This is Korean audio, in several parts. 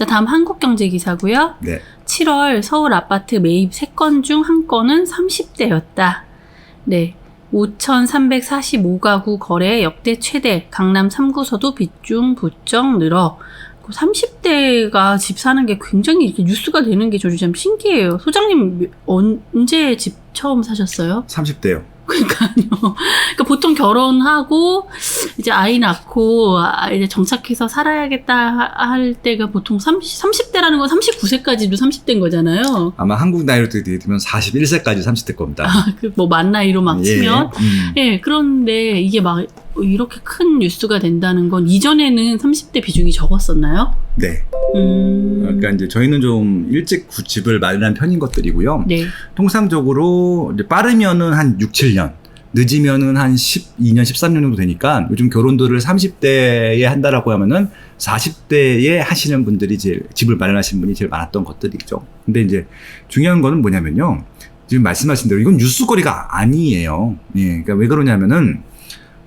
자, 다음 한국경제 기사고요. 네. 7월 서울 아파트 매입 3건 중한 건은 30대였다. 네. 5,345가구 거래 역대 최대. 강남 3구서도 빚중 부쩍 늘어. 30대가 집 사는 게 굉장히 이렇게 뉴스가 되는 게 저도 참 신기해요. 소장님 언제 집 처음 사셨어요? 30대요. 그러니까요. 그러니까 보통 결혼하고 이제 아이 낳고 아, 이제 정착해서 살아야겠다 할 때가 보통 30, 30대라는 건 39세까지도 30대인 거잖아요. 아마 한국 나이로 되면 41세까지 30대 겁니다. 아, 그뭐 만 나이로 막 예. 치면. 음. 예, 그런데 이게 막 이렇게 큰 뉴스가 된다는 건 이전에는 30대 비중이 적었었나요? 네. 음. 그러니까 이제 저희는 좀 일찍 구- 집을 마련한 편인 것들이고요. 네. 통상적으로 이제 빠르면은 한 6, 7년, 늦으면은 한 12년, 13년 정도 되니까 요즘 결혼들을 30대에 한다라고 하면은 40대에 하시는 분들이 제일 집을 마련하시는 분이 제일 많았던 것들이죠. 근데 이제 중요한 거는 뭐냐면요. 지금 말씀하신 대로 이건 뉴스거리가 아니에요. 예. 그러니까 왜 그러냐면은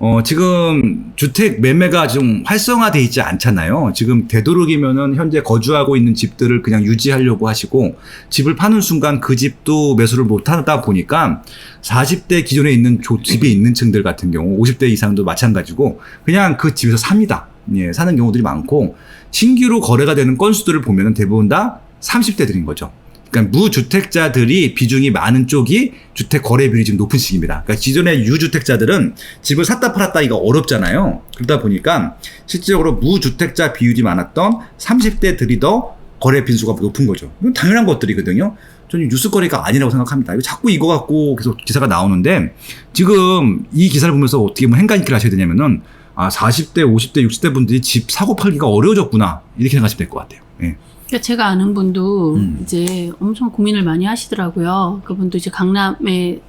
어, 지금 주택 매매가 좀 활성화돼 있지 않잖아요. 지금 되도록이면은 현재 거주하고 있는 집들을 그냥 유지하려고 하시고 집을 파는 순간 그 집도 매수를 못 하다 보니까 40대 기존에 있는 조- 집에 있는 층들 같은 경우 50대 이상도 마찬가지고 그냥 그 집에서 삽니다. 예, 사는 경우들이 많고 신규로 거래가 되는 건수들을 보면은 대부분 다 30대들인 거죠. 그러니까 무주택자들이 비중이 많은 쪽이 주택 거래 비율이 지금 높은 시기입니다. 그러니까 기존의 유주택자들은 집을 샀다 팔았다 이거 어렵잖아요. 그러다 보니까 실질적으로 무주택자 비율이 많았던 30대들이 더 거래 빈수가 높은 거죠. 이건 당연한 것들이거든요. 저는 뉴스거리가 아니라고 생각합니다. 자꾸 이거 갖고 계속 기사가 나오는데 지금 이 기사를 보면서 어떻게 보면 행간익기를 하셔야 되냐면은 아 40대, 50대, 60대 분들이 집 사고 팔기가 어려워졌구나 이렇게 생각하시면 될 것 같아요. 예. 그러니까 제가 아는 분도 음. 이제 엄청 고민을 많이 하시더라고요. 그분도 이제 강남에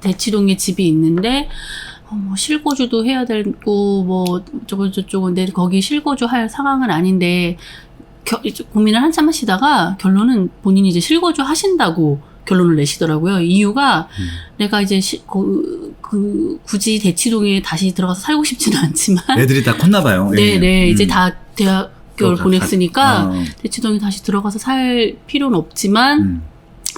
대치동에 집이 있는데 어, 뭐 실거주도 해야 되고 뭐 저거 저쪽인데 거기 실거주 할 상황은 아닌데 겨- 고민을 한참 하시다가 결론은 본인이 이제 실거주 하신다고 결론을 내시더라고요. 이유가 음. 내가 이제 시, 그, 그 굳이 대치동에 다시 들어가서 살고 싶지는 않지만 애들이 다 컸나 봐요. 예. 네, 네. 이제 음. 다 대학 교를 또 다- 보냈으니까 어, 대치동에 다시 들어가서 살 필요는 없지만 음,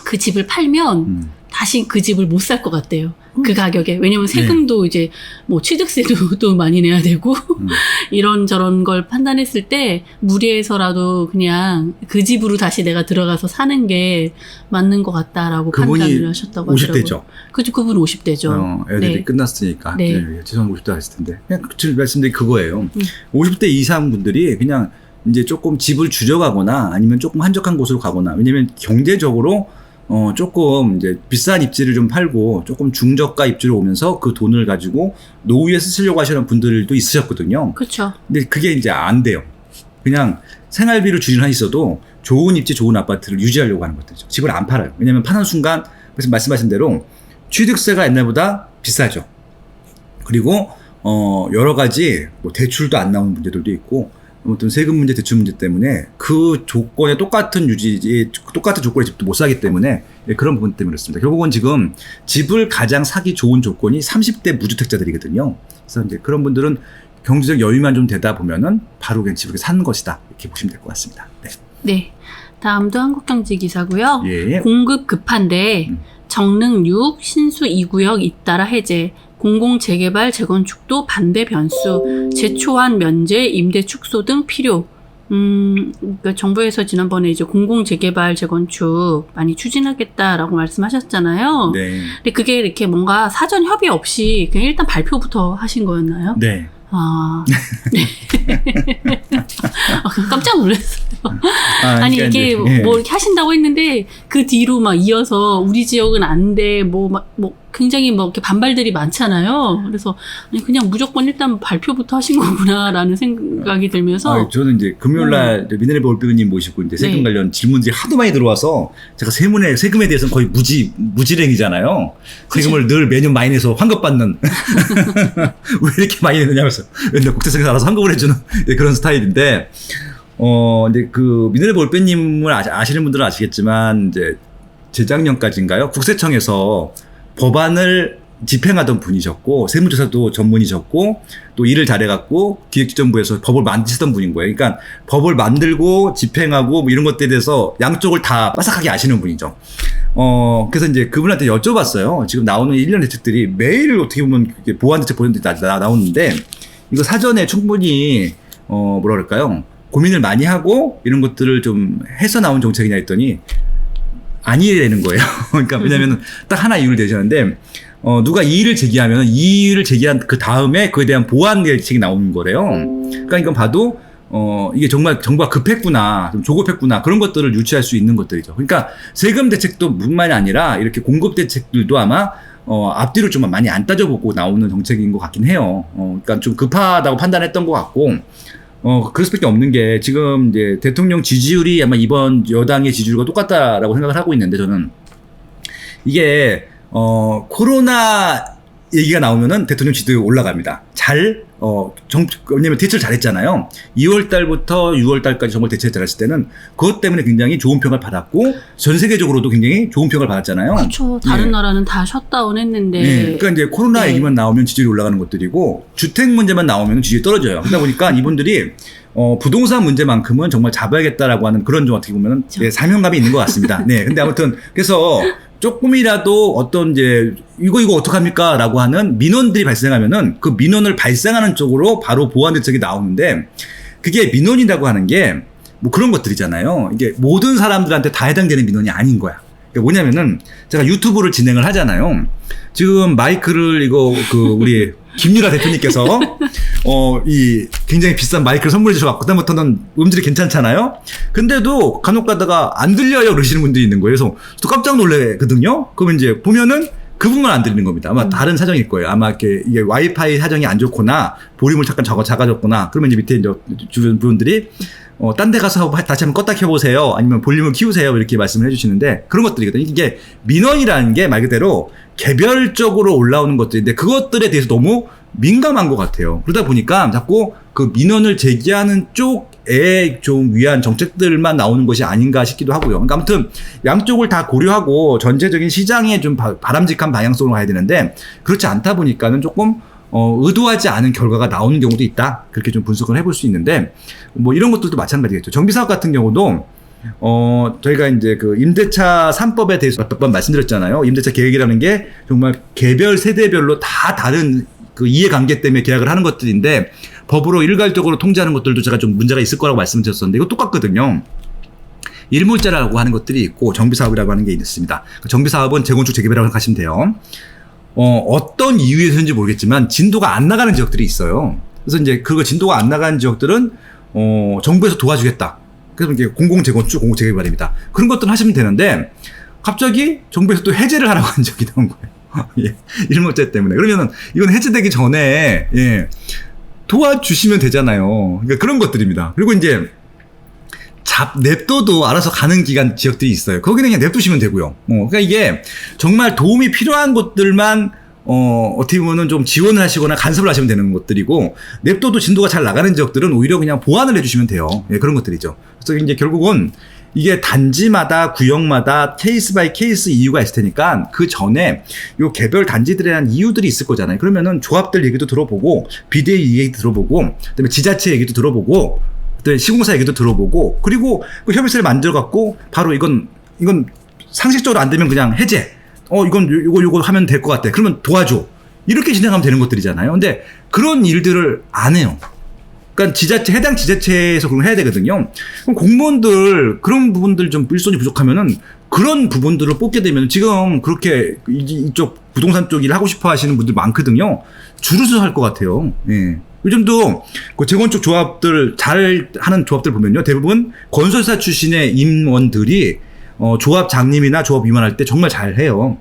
그 집을 팔면 음. 다시 그 집을 못 살 것 같대요. 그 가격에. 왜냐면 세금도 이제 뭐 취득세도 또 많이 내야 되고 음. 이런 저런 걸 판단했을 때 무리해서라도 그냥 그 집으로 다시 내가 들어가서 사는 게 맞는 것 같다라고 그분이 판단을 하셨다고 하더라고요. 50대죠. 그죠. 그분 50대죠. 어, 애들이 네. 끝났으니까. 네. 네. 죄송한 50대 했을 텐데. 그냥 그- 지금 말씀드린 그거예요. 음. 50대 이상 분들이 그냥 이제 조금 집을 줄여가거나 아니면 조금 한적한 곳으로 가거나 왜냐면 경제적으로 어, 조금 이제 비싼 입지를 좀 팔고 조금 중저가 입지로 오면서 그 돈을 가지고 노후에 쓰시려고 하시는 분들도 있으셨거든요. 그렇죠. 근데 그게 이제 안 돼요. 그냥 생활비를 줄이는 한 있어도 좋은 입지, 좋은 아파트를 유지하려고 하는 것들이죠. 집을 안 팔아요. 왜냐면 파는 순간, 그래서 말씀하신 대로 취득세가 옛날보다 비싸죠. 그리고, 어, 여러 가지, 뭐, 대출도 안 나오는 문제들도 있고, 아무튼 세금 문제, 대출 문제 때문에 그 조건에 똑같은 유지, 똑같은 조건의 집도 못 사기 때문에 예, 그런 부분 때문에 그렇습니다. 결국은 지금 집을 가장 사기 좋은 조건이 30대 무주택자들이거든요. 그래서 이제 그런 분들은 경제적 여유만 좀 되다 보면은 바로 그냥 집을 사는 것이다. 이렇게 보시면 될 것 같습니다. 네. 네. 다음도 한국경제 기사고요. 예. 공급 급한데 음. 정릉 6 신수 2구역 잇따라 해제 공공 재개발 재건축도 반대 변수 재초안 면제 임대 축소 등 필요 음, 그러니까 정부에서 지난번에 이제 공공 재개발 재건축 많이 추진하겠다라고 말씀하셨잖아요. 네. 근데 그게 이렇게 뭔가 사전 협의 없이 그냥 일단 발표부터 하신 거였나요? 네. 아, 네. 아, 깜짝 놀랐어요. 아, 그러니까 이게 예. 뭐 이렇게 하신다고 했는데 그 뒤로 막 이어서 우리 지역은 안 돼. 뭐 막 뭐 굉장히 뭐 이렇게 반발들이 많잖아요. 그래서 아니 그냥 무조건 일단 발표부터 하신 거구나라는 생각이 들면서 아, 저는 이제 금요일 날 미네랄 올비님 모시고 이제 세금 음. 네. 관련 질문들이 하도 많이 들어와서 제가 세문에 세금에 대해서는 거의 무지 무지랭이잖아요. 세금을 늘 매년 많이 내서 환급 받는 왜 이렇게 많이 내느냐면서 맨날 국세청에서 알아서 환급을 해주는 예, 그런 스타일인데 어 근데 그 미네랄 올비님을 아시는 분들은 아시겠지만 이제 재작년까지인가요? 국세청에서 법안을 집행하던 분이셨고 세무조사도 전문이셨고 또 일을 잘해갖고 기획지정부에서 법을 만드시던 분인 거예요. 그러니까 법을 만들고 집행하고 뭐 이런 것들에 대해서 양쪽을 다 빠삭하게 아시는 분이죠. 어 그래서 이제 그분한테 여쭤봤어요. 지금 나오는 일련 대책들이 매일 어떻게 보면 보완 대책 나, 나, 나오는데 이거 사전에 충분히 어 뭐라 그럴까요? 고민을 많이 하고 이런 것들을 좀 해서 나온 정책이냐 했더니 아니라는 거예요. 그러니까 왜냐면은 딱 하나 이유를 대시는데 어 누가 이의를 제기하면 이의를 제기한 그 다음에 그에 대한 보완 대책이 나오는 거래요. 그러니까 이건 봐도 어 이게 정말 정부가 급했구나, 좀 조급했구나 그런 것들을 유치할 수 있는 것들이죠. 그러니까 세금 대책도 뿐만이 아니라 이렇게 공급 대책들도 아마 어 앞뒤로 좀 많이 안 따져보고 나오는 정책인 것 같긴 해요. 어 그러니까 좀 급하다고 판단했던 것 같고. 어, 그럴 수밖에 없는 게 지금 이제 대통령 지지율이 아마 이번 여당의 지지율과 똑같다라고 생각을 하고 있는데 저는 이게 어, 코로나 얘기가 나오면은 대통령 지지율이 올라갑니다. 잘, 어, 정, 왜냐면 대처를 잘했잖아요. 2월 달부터 6월 달까지 정말 대처를 잘했을 때는 그것 때문에 굉장히 좋은 평을 받았고 전 세계적으로도 굉장히 좋은 평을 받았잖아요. 그렇죠. 다른 네. 나라는 다 셧다운 했는데 네. 그러니까 이제 코로나 네. 얘기만 나오면 지지율이 올라가는 것들이고 주택 문제만 나오면 지지율이 떨어져요. 그러다 보니까 이분들이 어, 부동산 문제만큼은 정말 잡아야겠다라고 하는 그런 좀 어떻게 보면 그렇죠. 예, 사명감이 있는 것 같습니다. 네. 근데 아무튼 그래서 조금이라도 어떤 이제 이거 이거 어떡합니까? 라고 하는 민원들이 발생하면은 그 민원을 발생하는 쪽으로 바로 보완 대책이 나오는데 그게 민원이라고 하는 게 뭐 그런 것들이잖아요. 이게 모든 사람들한테 다 해당되는 민원이 아닌 거야. 뭐냐면은 제가 유튜브를 진행을 하잖아요. 지금 마이크를 이거 그 우리 김유라 대표님께서 어 이 굉장히 비싼 마이크를 선물해 주셔서 그다음부터는 음질이 괜찮잖아요. 근데도 간혹 가다가 안 들려요 그러시는 분들이 있는 거예요. 그래서 또 깜짝 놀래거든요. 그러면 이제 보면은 그 부분만 안 들리는 겁니다. 아마 다른 사정일 거예요. 아마 이렇게 이게 와이파이 사정이 안 좋거나 볼륨을 잠깐 작아 작아졌거나 그러면 이제 밑에 이제 주변 분들이 어, 딴 데 가서 하- 다시 한번 껐다 켜보세요. 아니면 볼륨을 키우세요. 이렇게 말씀을 해주시는데 그런 것들이거든요. 이게 민원이라는 게 말 그대로 개별적으로 올라오는 것들인데 그것들에 대해서 너무 민감한 것 같아요. 그러다 보니까 자꾸 그 민원을 제기하는 쪽 에좀 위한 정책들만 나오는 것이 아닌가 싶기도 하고요. 그러니까 아무튼 양쪽을 다 고려하고 전체적인 시장에 좀 바, 바람직한 방향성으로 가야 되는데 그렇지 않다 보니까는 조금 어, 의도하지 않은 결과가 나오는 경우도 있다. 그렇게 좀 분석을 해볼 수 있는데, 뭐 이런 것들도 마찬가지겠죠. 정비사업 같은 경우도, 어, 저희가 이제 그 임대차 3법에 대해서 몇 번 말씀드렸잖아요. 임대차 계획이라는 게 정말 개별 세대별로 다 다른 그 이해관계 때문에 계약을 하는 것들인데, 법으로 일괄적으로 통제하는 것들도 제가 좀 문제가 있을 거라고 말씀드렸었는데, 이거 똑같거든요. 일몰자라고 하는 것들이 있고 정비사업이라고 하는 게 있습니다. 그 정비사업은 재건축 재개발이라고 생각하시면 돼요. 어, 어떤 이유에서인지 모르겠지만 진도가 안 나가는 지역들이 있어요. 그래서 이제 그거 진도가 안 나가는 지역들은 어, 정부에서 도와주겠다. 그래서 이게 공공재건축, 공공재개발입니다. 그런 것들은 하시면 되는데 갑자기 정부에서 또 해제를 하라고 한 적이 나온 거예요. 예. 일몰자 때문에. 그러면은 이건 해제되기 전에 예. 도와주시면 되잖아요. 그러니까 그런 것들입니다. 그리고 이제 잡 냅둬도 알아서 가는 기간 지역들이 있어요. 거기는 그냥 냅두시면 되고요. 어, 그러니까 이게 정말 도움이 필요한 곳들만 어, 어떻게 보면은 좀 지원을 하시거나 간섭을 하시면 되는 것들이고, 냅둬도 진도가 잘 나가는 지역들은 오히려 그냥 보완을 해주시면 돼요. 예, 그런 것들이죠. 그래서 이제 결국은 이게 단지마다 구역마다 케이스 바이 케이스 이유가 있을 테니까 그 전에 요 개별 단지들에 대한 이유들이 있을 거잖아요. 그러면은 조합들 얘기도 들어보고 비대위 얘기도 들어보고 그다음에 지자체 얘기도 들어보고 그다음에 시공사 얘기도 들어보고 그리고 그 협의체를 만들어 갖고 바로 이건 이건 상식적으로 안 되면 그냥 해제. 어 이건 요- 요거 요거 하면 될 것 같아. 그러면 도와줘. 이렇게 진행하면 되는 것들이잖아요. 근데 그런 일들을 안 해요. 그러니까 지자체 해당 지자체에서 거 해야 되거든요. 그럼 공무원들 그런 부분들 좀 일손이 부족하면은 그런 부분들을 뽑게 되면 지금 그렇게 이- 이쪽 부동산 쪽 일을 하고 싶어 하시는 분들 많거든요. 줄을 서서 할것 같아요. 예. 요즘도 그 재건축 조합들 잘 하는 조합들 보면요. 대부분 건설사 출신의 임원들이 어, 조합 장님이나 조합 위원할 때 정말 잘 해요.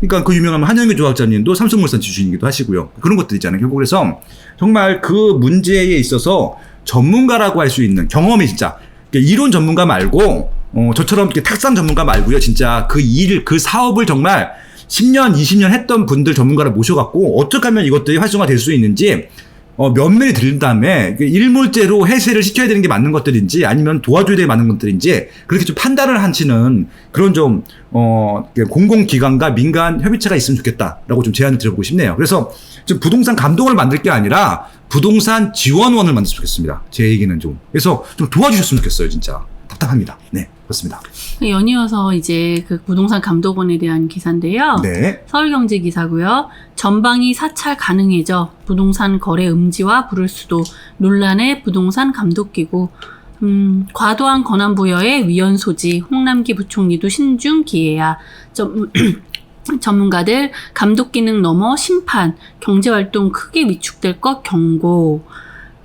그러니까 그 유명한 한영규 조합장님도 삼성물산 출신이기도 하시고요. 그런 것들 있잖아요. 결국 그래서 정말 그 문제에 있어서 전문가라고 할 수 있는 경험이 진짜 그러니까 이론 전문가 말고 어, 저처럼 이렇게 탁상 전문가 말고요. 진짜 그 일, 그 사업을 정말 10년, 20년 했던 분들 전문가를 모셔갖고 어떻게 하면 이것들이 활성화될 수 있는지 어, 면면이 들린 다음에 그 일몰제로 해제를 시켜야 되는 게 맞는 것들인지 아니면 도와줘야 되는 게 맞는 것들인지 그렇게 좀 판단을 하시는 그런 좀 어, 공공기관과 민간 협의체가 있으면 좋겠다라고 좀 제안을 드려보고 싶네요. 그래서 좀 부동산 감독을 만들 게 아니라 부동산 지원원을 만들었으면 좋겠습니다. 제 얘기는 좀. 그래서 좀 도와주셨으면 좋겠어요, 진짜. 답답합니다. 네, 그렇습니다. 연이어서 이제 그 부동산 감독원에 대한 기사인데요. 네. 서울경제 기사고요. 전방이 사찰 가능해져 부동산 거래 음지와 부를 수도 논란의 부동산 감독기구. 음, 과도한 권한 부여의 위헌 소지. 홍남기 부총리도 신중 기회야. 전, 전문가들 감독 기능 넘어 심판, 경제 활동 크게 위축될 것 경고.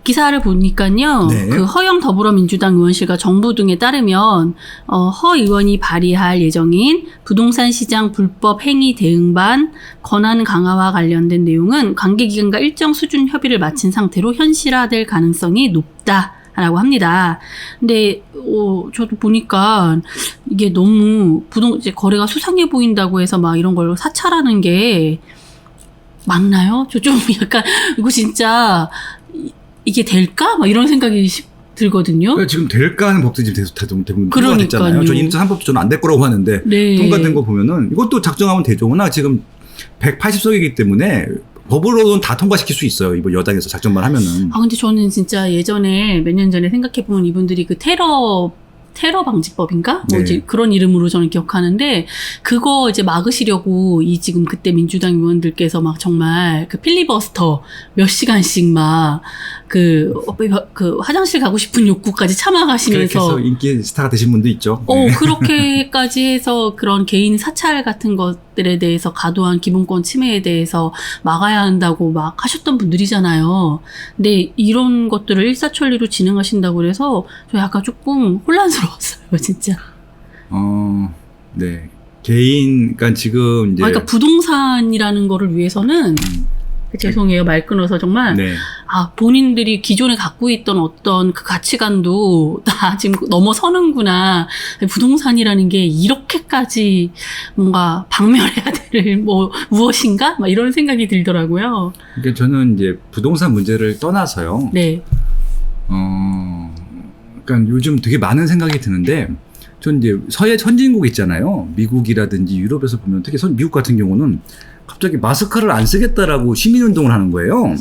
기사를 보니까요. 네. 그 허영 더불어민주당 의원실과 정부 등에 따르면 어, 허 의원이 발의할 예정인 부동산 시장 불법 행위 대응반 권한 강화와 관련된 내용은 관계 기관과 일정 수준 협의를 마친 상태로 현실화될 가능성이 높다 라고 합니다. 근데 어, 저도 보니까 이게 너무 부동 이제 거래가 수상해 보인다고 해서 막 이런 걸 사찰하는 게 맞나요? 저 좀 약간 이거 진짜 이- 이게 될까? 막 이런 생각이 시- 들거든요. 그러니까 지금 될까 하는 법들이 지금 대부- 대부분 그러니까요. 통과됐잖아요. 저 인터 3법도 저는 안 될 거라고 하는데 네. 통과된 거 보면은 이것도 작정하면 되죠. 워낙 지금 180석이기 때문에 법으로는 다 통과시킬 수 있어요. 이번 여당에서 작정만 하면은. 아 근데 저는 진짜 예전에 몇 년 전에 생각해 보면 이분들이 그 테러 테러 방지법인가? 뭐 네. 이제 그런 이름으로 저는 기억하는데 그거 이제 막으시려고 이 지금 그때 민주당 의원들께서 막 정말 그 필리버스터 몇 시간씩 막 그 그 화장실 가고 싶은 욕구까지 참아가시면서 인기 스타가 되신 분도 있죠. 어, 네. 그렇게까지 해서 그런 개인 사찰 같은 것들에 대해서 과도한 기본권 침해에 대해서 막아야 한다고 막 하셨던 분들이잖아요. 근데 이런 것들을 일사천리로 진행하신다고 그래서 저 약간 조금 혼란스러웠어요, 진짜. 어, 네. 개인, 그러니까 지금 이제. 아, 그러니까 부동산이라는 거를 위해서는 음, 죄송해요, 말 끊어서 정말 네. 아, 본인들이 기존에 갖고 있던 어떤 그 가치관도 다 지금 넘어서는구나. 부동산이라는 게 이렇게까지 뭔가 박멸해야 될 뭐 무엇인가? 막 이런 생각이 들더라고요. 그러니까 저는 이제 부동산 문제를 떠나서요. 네. 어, 그러니까 요즘 되게 많은 생각이 드는데, 전 이제 서해 선진국 있잖아요. 미국이라든지 유럽에서 보면 특히 선- 미국 같은 경우는 갑자기 마스크를 안 쓰겠다라고 시민운동을 하는 거예요.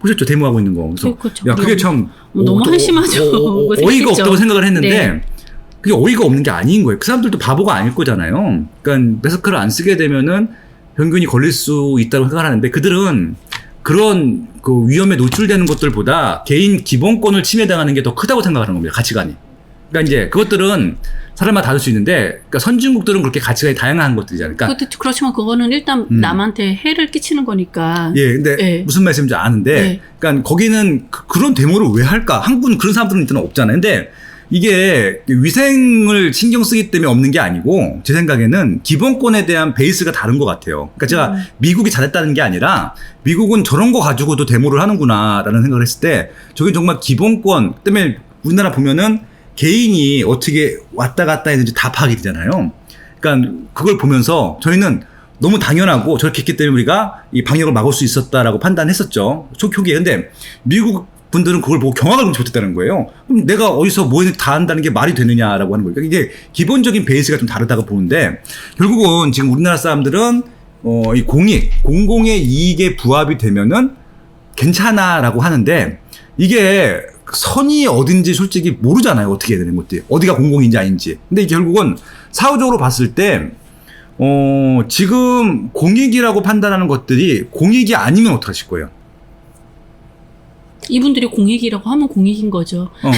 보셨죠? 데모하고 있는 거. 그래서 그렇죠. 야, 그게 참 어, 너무 어, 한심하죠. 어, 어, 어, 생각했죠. 없다고 생각을 했는데 네. 그게 어이가 없는 게 아닌 거예요. 그 사람들도 바보가 아닐 거잖아요. 그러니까 마스크를 안 쓰게 되면은 병균이 걸릴 수 있다고 생각을 하는데 그들은 그런 그 위험에 노출되는 것들보다 개인 기본권을 침해당하는 게 더 크다고 생각하는 겁니다. 가치관이. 그러니까 이제 그것들은 사람마다 다를 수 있는데 그러니까 선진국들은 그렇게 가치관이 다양한 것들이잖아요. 그러니까 그것도 그렇지만 그거는 일단 음. 남한테 해를 끼치는 거니까. 예, 근데 네. 무슨 말씀인지 아는데, 네. 그러니까 거기는 그, 런 데모를 왜 할까? 한국은 그런 사람들은 일단 없잖아요. 근데 이게 위생을 신경 쓰기 때문에 없는 게 아니고, 제 생각에는 기본권에 대한 베이스가 다른 것 같아요. 그러니까 제가 음. 미국이 잘했다는 게 아니라, 미국은 저런 거 가지고도 데모를 하는구나라는 생각을 했을 때, 저게 정말 기본권 때문에 우리나라 보면은 개인이 어떻게 왔다 갔다 했는지 다 파악이 되잖아요. 그러니까 그걸 보면서 저희는 너무 당연하고 저렇게 했기 때문에 우리가 이 방역을 막을 수 있었다라고 판단했었죠. 초 초기에. 근데 미국 분들은 그걸 보고 경악을 못했다는 거예요. 그럼 내가 어디서 뭐 다 한다는 게 말이 되느냐라고 하는 거예요. 그러니까 이게 기본적인 베이스가 좀 다르다고 보는데 결국은 지금 우리나라 사람들은 어, 이 공익, 공공의 이익에 부합이 되면은 괜찮아라고 하는데 이게 선이 어딘지 솔직히 모르잖아요. 어떻게 해야 되는 것들이. 어디가 공공인지 아닌지. 근데 결국은 사후적으로 봤을 때 어, 지금 공익이라고 판단하는 것들이 공익이 아니면 어떡하실 거예요? 이분들이 공익이라고 하면 공익인 거죠. 어.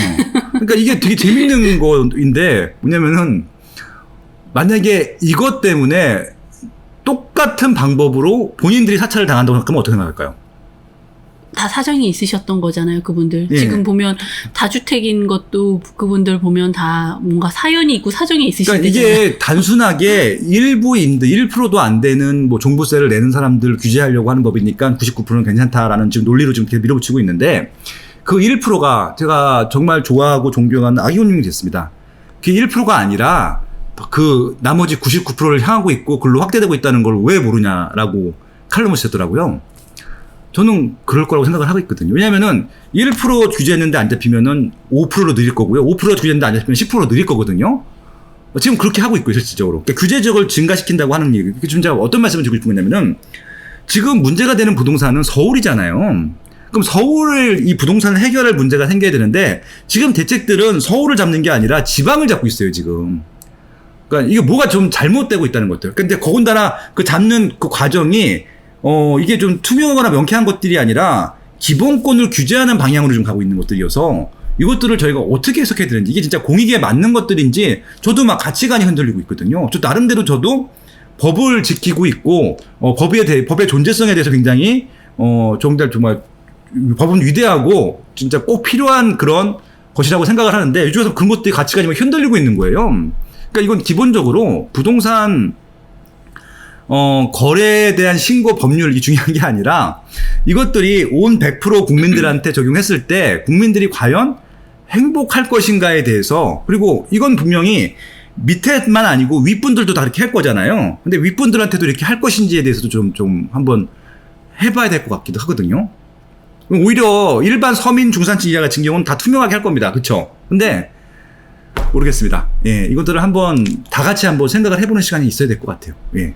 그러니까 이게 되게 재밌는 거인데 뭐냐면은 만약에 이것 때문에 똑같은 방법으로 본인들이 사찰을 당한다고 생각하면 어떻게 생각할까요? 다 사정이 있으셨던 거잖아요, 그분들. 예. 지금 보면 다주택인 것도 그분들 보면 다 뭔가 사연이 있고 사정이 있으시잖아요. 그러니까 이게 단순하게 일부인들 1%도 안 되는 뭐 종부세를 내는 사람들 규제하려고 하는 법이니까 99%는 괜찮다라는 지금 논리로 지금 계속 밀어붙이고 있는데 그 1%가 제가 정말 좋아하고 존경하는 아기호님이 됐습니다. 그 1%가 아니라 그 나머지 99%를 향하고 있고 글로 확대되고 있다는 걸 왜 모르냐라고 칼럼을 쓰셨더라고요. 저는 그럴 거라고 생각을 하고 있거든요. 왜냐면은 1% 규제했는데 안 잡히면은 5%로 늘릴 거고요. 5% 규제했는데 안 잡히면 10%로 늘릴 거거든요. 어, 지금 그렇게 하고 있고요, 실질적으로. 그러니까 규제적을 증가시킨다고 하는 얘기. 지금 제가 어떤 말씀을 드리고 싶은 거냐면은 지금 문제가 되는 부동산은 서울이잖아요. 그럼 서울을 이 부동산을 해결할 문제가 생겨야 되는데 지금 대책들은 서울을 잡는 게 아니라 지방을 잡고 있어요, 지금. 그러니까 이게 뭐가 좀 잘못되고 있다는 것들. 근데 더군다나 그 잡는 그 과정이 어 이게 좀 투명하거나 명쾌한 것들이 아니라 기본권을 규제하는 방향으로 좀 가고 있는 것들이어서 이것들을 저희가 어떻게 해석해야 되는지 이게 진짜 공익에 맞는 것들인지 저도 막 가치관이 흔들리고 있거든요. 저 나름대로 저도 법을 지키고 있고 어, 법에 대해 법의 존재성에 대해서 굉장히 어 정말 정말 법은 위대하고 진짜 꼭 필요한 그런 것이라고 생각을 하는데 요즘에서 그런 것들이 가치관이 막 흔들리고 있는 거예요. 그러니까 이건 기본적으로 부동산 어, 거래에 대한 신고 법률이 중요한 게 아니라 이것들이 온 100% 국민들한테 적용했을 때 국민들이 과연 행복할 것인가에 대해서 그리고 이건 분명히 밑에만 아니고 윗분들도 다 이렇게 할 거잖아요. 근데 윗분들한테도 이렇게 할 것인지에 대해서도 좀, 좀 한번 해봐야 될 것 같기도 하거든요. 오히려 일반 서민 중산층 이하 같은 경우는 다 투명하게 할 겁니다. 그쵸? 근데 모르겠습니다. 예, 이것들을 한번 다 같이 한번 생각을 해보는 시간이 있어야 될 것 같아요. 예.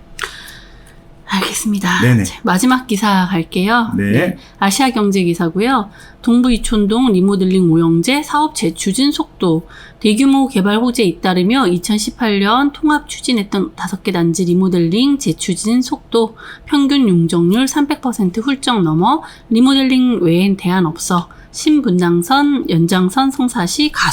알겠습니다. 네네. 자, 마지막 기사 갈게요. 네. 아시아 경제 기사고요. 동부 이촌동 리모델링 오영제 사업 재추진 속도 대규모 개발 호재에 잇따르며 2018년 통합 추진했던 5개 단지 리모델링 재추진 속도 평균 용적률 300% 훌쩍 넘어 리모델링 외엔 대안 없어 신분당선 연장선 성사시 가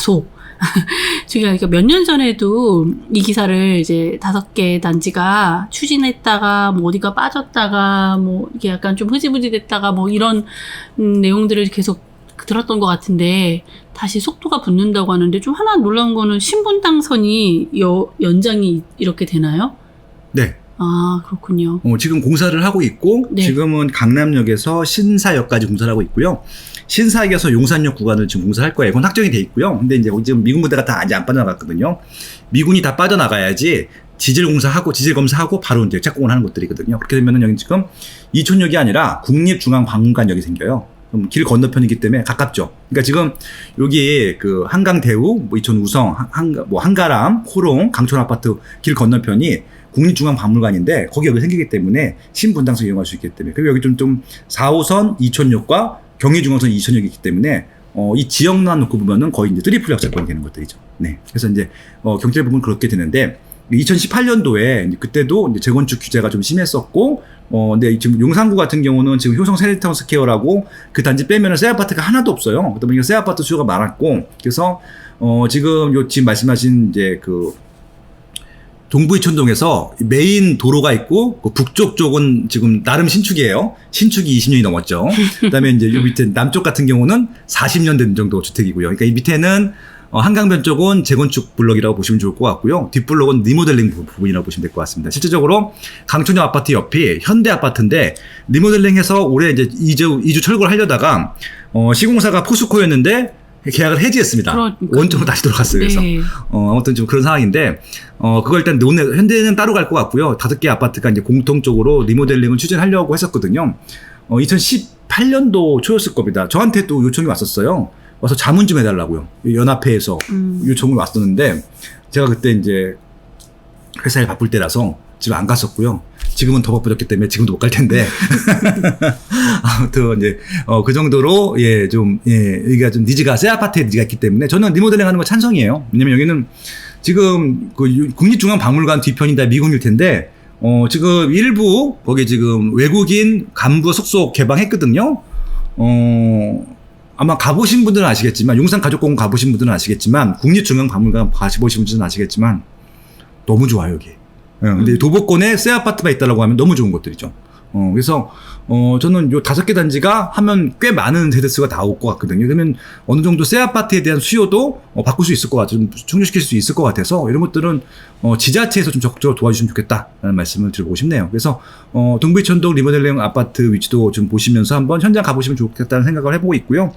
소 제가 몇년 전에도 이 기사를 이제 다섯 개 단지가 추진했다가 뭐 어디가 빠졌다가 뭐 이게 약간 좀 흐지부지 됐다가 뭐 이런 음, 내용들을 계속 들었던 것 같은데 다시 속도가 붙는다고 하는데 좀 하나 놀라운 거는 신분당 선이 여, 연장이 이렇게 되나요? 네. 아 그렇군요. 어, 지금 공사를 하고 있고 네. 지금은 강남역에서 신사역까지 공사를 하고 있고요. 신사역에서 용산역 구간을 지금 공사할 거예요. 그건 확정이 돼 있고요. 근데 이제 지금 미군 부대가 다 아직 안 빠져나갔거든요. 미군이 다 빠져나가야지 지질 공사하고 지질 검사하고 바로 이제 착공을 하는 것들이거든요. 그렇게 되면은 여기 지금 이촌역이 아니라 국립중앙박물관역이 생겨요. 길 건너편이기 때문에 가깝죠. 그러니까 지금 여기 그 한강 대우, 뭐 이촌 우성, 한, 뭐 한가람, 호롱, 강촌 아파트 길 건너편이 국립중앙박물관인데 거기 여기 생기기 때문에 신분당선 이용할 수 있기 때문에 그리고 여기 좀, 좀 4호선 이촌역과 경의중앙선 이촌역이 있기 때문에 어, 이 지역만 놓고 보면은 거의 이제 트리플 역세권이 되는 것들이죠. 네. 그래서 이제 어, 경제 부분 그렇게 되는데 2018년도에 그때도 이제 재건축 규제가 좀 심했었고 어 근데 지금 용산구 같은 경우는 지금 효성 세리타운 스퀘어라고 그 단지 빼면은 새 아파트가 하나도 없어요. 보니까 새 아파트 수요가 많았고 그래서 어 지금 요 지금 말씀하신 이제 그 동부 이촌동에서 메인 도로가 있고 그 북쪽 쪽은 지금 나름 신축이에요. 신축이 20년이 넘었죠. 그다음에 이제 요 밑에 남쪽 같은 경우는 40년 된 정도 주택이고요. 그러니까 이 밑에는 어, 한강변 쪽은 재건축 블록이라고 보시면 좋을 것 같고요. 뒷블록은 리모델링 부- 부분이라고 보시면 될 것 같습니다. 실질적으로 강촌역 아파트 옆이 현대 아파트인데 리모델링해서 올해 이제 이주 이주 철거를 하려다가 어, 시공사가 포스코였는데 계약을 해지했습니다. 그러니까요. 원점으로 다시 돌아갔어요. 그래서 네. 어, 아무튼 좀 그런 상황인데, 어, 그걸 일단 논에, 현대는 따로 갈 것 같고요. 다섯 개 아파트가 이제 공통적으로 리모델링을 추진하려고 했었거든요. 어, 2018년도 초였을 겁니다. 저한테 또 요청이 왔었어요. 와서 자문 좀 해달라고요. 연합회에서 음. 요청이 왔었는데, 제가 그때 이제 회사에 바쁠 때라서 집에 안 갔었고요. 지금은 더 바빠졌기 때문에 지금도 못 갈 텐데. 아무튼 이제 어, 그 정도로 예좀 예 여기가 좀 니즈가 새 아파트에 니즈가 있기 때문에 저는 리모델링 하는 거 찬성이에요. 왜냐면 여기는 지금 그 유- 국립중앙박물관 뒤편이 다 미군일 텐데 어 지금 일부 거기 지금 외국인 간부 숙소 개방했거든요. 어 아마 가보신 분들은 아시겠지만 용산 가족공원 가보신 분들은 아시겠지만 국립중앙박물관 가보신 분들은 아시겠지만 너무 좋아요 여기. 예, 근데 음. 도보권에 새 아파트가 있다라고 하면 너무 좋은 것들이죠. 어, 그래서, 어, 저는 요 다섯 개 단지가 하면 꽤 많은 세대수가 나올 것 같거든요. 그러면 어느 정도 새 아파트에 대한 수요도 어, 바꿀 수 있을 것 같아요. 좀 충족시킬 수 있을 것 같아서 이런 것들은 어, 지자체에서 좀 적극적으로 도와주시면 좋겠다라는 말씀을 드리고 싶네요. 그래서, 어, 동부이촌동 리모델링 아파트 위치도 좀 보시면서 한번 현장 가보시면 좋겠다는 생각을 해보고 있고요.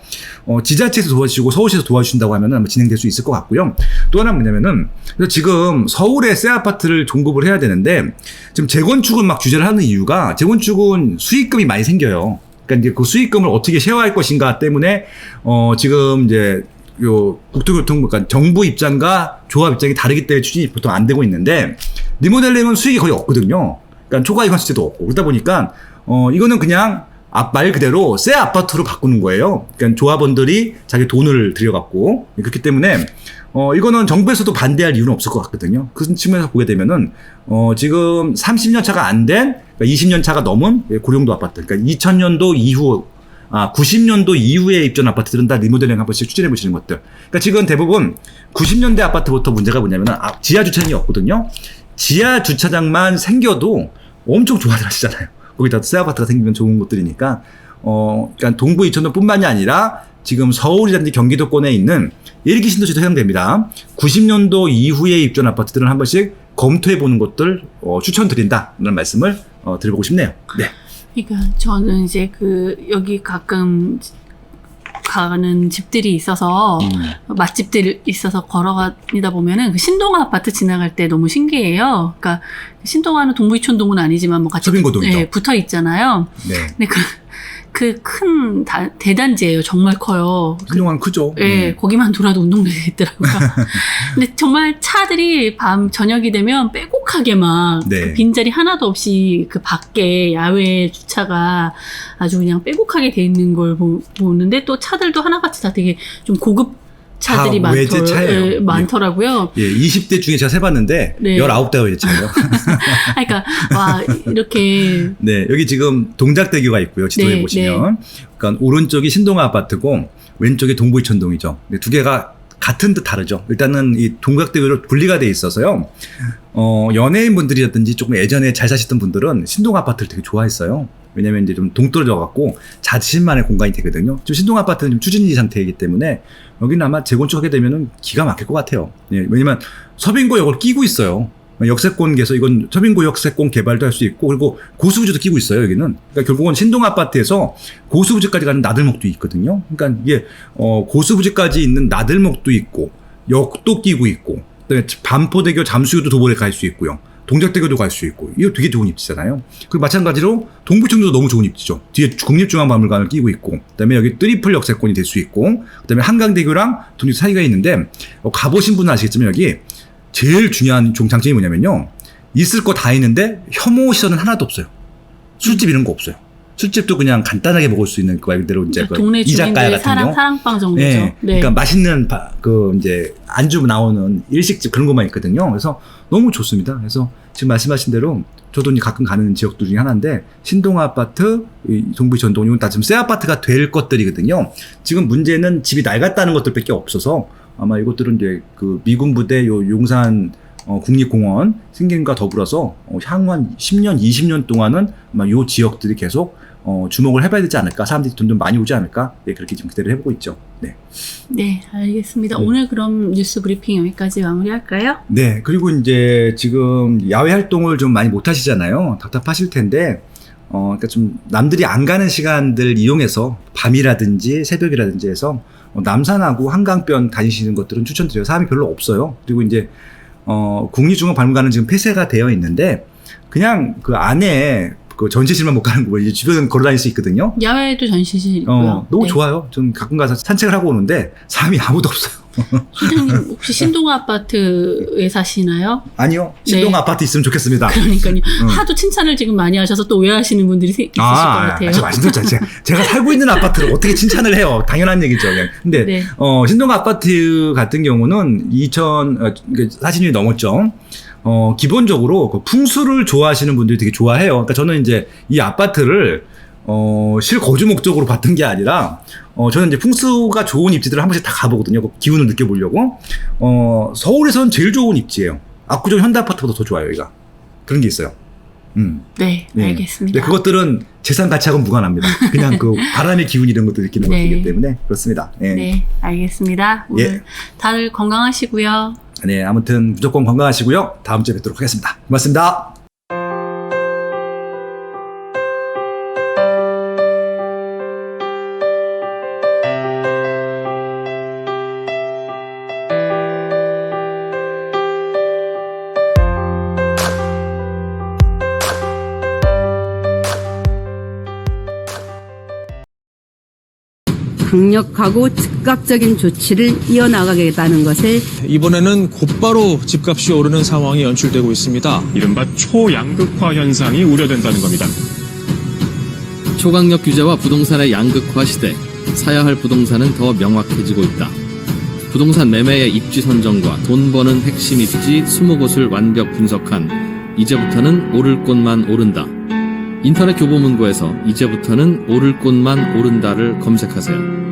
어, 지자체에서 도와주시고 서울시에서 도와주신다고 하면 아마 진행될 수 있을 것 같고요. 또 하나 는 뭐냐면은 그래서 지금 서울에 새 아파트를 공급을 해야 되는데 지금 재건축을 막 규제를 하는 이유가 재건축은 수익금이 많이 생겨요. 그러니까 이제 그 수익금을 어떻게 쉐어할 것인가 때문에 어 지금 이제 요 국토교통 그러니까 정부 입장과 조합 입장이 다르기 때문에 추진이 보통 안 되고 있는데 리모델링은 수익이 거의 없거든요. 그러니까 초과 이관 수제도 없고 그러다 보니까 어 이거는 그냥 앞- 말 그대로 새 아파트로 바꾸는 거예요. 그러니까 조합원들이 자기 돈을 들여갖고 그렇기 때문에 어 이거는 정부에서도 반대할 이유는 없을 것 같거든요. 그 측면에서 보게 되면은 어 지금 30년 차가 안 된 20년 차가 넘은 고령도 아파트, 그러니까 2000년도 이후 아, 90년도 이후에 입전 아파트들은 다 리모델링 한 번씩 추진해 보시는 것들. 그러니까 지금 대부분 90년대 아파트부터 문제가 뭐냐면 아, 지하 주차장이 없거든요. 지하 주차장만 생겨도 엄청 좋아들 하시잖아요. 거기다 새 아파트가 생기면 좋은 곳들이니까 어, 그러니까 동부 이천도뿐만이 아니라 지금 서울이라든지 경기도권에 있는 일기 신도시도 해당됩니다. 90년도 이후에 입전 아파트들은 한 번씩 검토해 보는 것들 어, 추천드린다는 말씀을 어, 드려보고 싶네요. 네. 그러니까 저는 이제 그 여기 가끔 가는 집들이 있어서 음. 맛집들 있어서 걸어가니다 보면은 그 신동아 아파트 지나갈 때 너무 신기해요. 그러니까 신동아는 동부이촌동은 아니지만 뭐 같이 서빙고동이죠. 예, 붙어 있잖아요. 네. 근데 그 그 큰 대단지예요. 정말 커요. 그 한동안 크죠. 예, 음. 거기만 돌아도 운동장이 있더라고요. 근데 정말 차들이 밤 저녁이 되면 빼곡하게 막 네. 그 빈자리 하나도 없이 그 밖에 야외 주차가 아주 그냥 빼곡하게 돼 있는 걸 보, 보는데 또 차들도 하나같이 다 되게 좀 고급 차들이 다 외제 차예요. 예, 많더라고요. 예, 20대 중에 제가 세봤는데 네. 19대 외제차예요. 아, 그러니까 와 이렇게 네, 여기 지금 동작대교가 있고요. 지도에 네, 보시면. 그러니까 오른쪽이 신동아 아파트고 왼쪽이 동부이천동이죠. 두 개가 같은 듯 다르죠. 일단은 이 동작대교로 분리가 돼 있어서요. 어, 연예인 분들이라든지 조금 예전에 잘 사시던 분들은 신동 아파트를 되게 좋아했어요. 왜냐면 이제 좀 동떨어져 갖고 자신만의 공간이 되거든요. 지금 신동 아파트는 좀 추진지 상태이기 때문에 여기는 아마 재건축하게 되면은 기가 막힐 것 같아요. 예, 왜냐면 서빙고 역을 끼고 있어요. 역세권에서 이건 서빙고 역세권 개발도 할 수 있고 그리고 고수부지도 끼고 있어요 여기는 그러니까 결국은 신동 아파트에서 고수부지까지 가는 나들목도 있거든요 그러니까 이게 어 고수부지까지 있는 나들목도 있고 역도 끼고 있고 반포대교 잠수교도 도보에 갈 수 있고요 동작대교도 갈 수 있고 이거 되게 좋은 입지잖아요 그리고 마찬가지로 동부청도 너무 좋은 입지죠 뒤에 국립중앙박물관을 끼고 있고 그다음에 여기 트리플 역세권이 될 수 있고 그다음에 한강대교랑 동립 사이가 있는데 어, 가보신 분은 아시겠지만 여기 제일 중요한 종 장점이 뭐냐면요. 있을 거 다 있는데 혐오 시설은 하나도 없어요. 술집 이런 거 없어요. 술집도 그냥 간단하게 먹을 수 있는 그 말대로 이제 그 동네 이자카야 같은 사랑 경우. 사랑방 정도죠. 예. 네. 그러니까 맛있는 바- 그 이제 안주 나오는 일식집 그런 것만 있거든요. 그래서 너무 좋습니다. 그래서 지금 말씀하신 대로 저도 이제 가끔 가는 지역들 중에 하나인데 신동 아파트, 이 동부 전동 이건 다 지금 새 아파트가 될 것들이거든요. 지금 문제는 집이 낡았다는 것들밖에 없어서 아마 이것들은 이제 그 미군 부대 요 용산 어, 국립공원 생김과 더불어서 어, 향후 한 10년, 20년 동안은 아마 요 지역들이 계속 어, 주목을 해봐야 되지 않을까. 사람들이 돈좀 많이 오지 않을까. 네, 그렇게 지금 기대를 해보고 있죠. 네. 네, 알겠습니다. 네. 오늘 그럼 뉴스 브리핑 여기까지 마무리할까요? 네, 그리고 이제 지금 야외 활동을 좀 많이 못 하시잖아요. 답답하실 텐데, 어, 그러니까 좀 남들이 안 가는 시간들 이용해서 밤이라든지 새벽이라든지 해서 어, 남산하고 한강변 다니시는 것들은 추천드려요. 사람이 별로 없어요. 그리고 이제 어, 국립중앙박물관은 지금 폐쇄가 되어 있는데 그냥 그 안에 그 전시실만 못 가는 거고 이제 주변은 걸어 다닐 수 있거든요. 야외에도 전시실 있고요. 어, 너무 네. 좋아요. 좀 가끔 가서 산책을 하고 오는데 사람이 아무도 없어요. 소장님 혹시 신동 아파트에 사시나요? 아니요. 신동 네. 아파트 있으면 좋겠습니다. 그러니까요. 응. 하도 칭찬을 지금 많이 하셔서 또 오해하시는 분들이 세- 있으실 것 같아요. 저 말씀드렸죠. 제가, 제가 살고 있는 아파트를 어떻게 칭찬을 해요? 당연한 얘기죠. 그냥. 근데 네. 어, 신동 아파트 같은 경우는 2000 어, 40년이 넘었죠. 어, 기본적으로 그 풍수를 좋아하시는 분들이 되게 좋아해요. 그러니까 저는 이제 이 아파트를 어, 실거주 목적으로 봤던 게 아니라 어, 저는 이제 풍수가 좋은 입지들을 한 번씩 다 가보거든요. 그 기운을 느껴보려고. 어, 서울에서는 제일 좋은 입지예요. 압구정 현대 아파트보다 더 좋아요, 여기가. 그런 게 있어요. 음. 네, 네. 알겠습니다. 근데 그것들은 재산 가치하고는 무관합니다. 그냥 그 바람의 기운 이런 것들 느끼는 네. 것들이기 때문에 그렇습니다. 네. 네, 알겠습니다. 오늘 예. 다들 건강하시고요. 네, 아무튼 무조건 건강하시고요. 다음 주에 뵙도록 하겠습니다. 고맙습니다. 강력하고 즉각적인 조치를 이어나가겠다는 것을 이번에는 곧바로 집값이 오르는 상황이 연출되고 있습니다. 이른바 초양극화 현상이 우려된다는 겁니다. 초강력 규제와 부동산의 양극화 시대, 사야 할 부동산은 더 명확해지고 있다. 부동산 매매의 입지 선정과 돈 버는 핵심 입지 20곳을 완벽 분석한 이제부터는 오를 곳만 오른다. 인터넷 교보문고에서 이제부터는 오를 곳만 오른다를 검색하세요.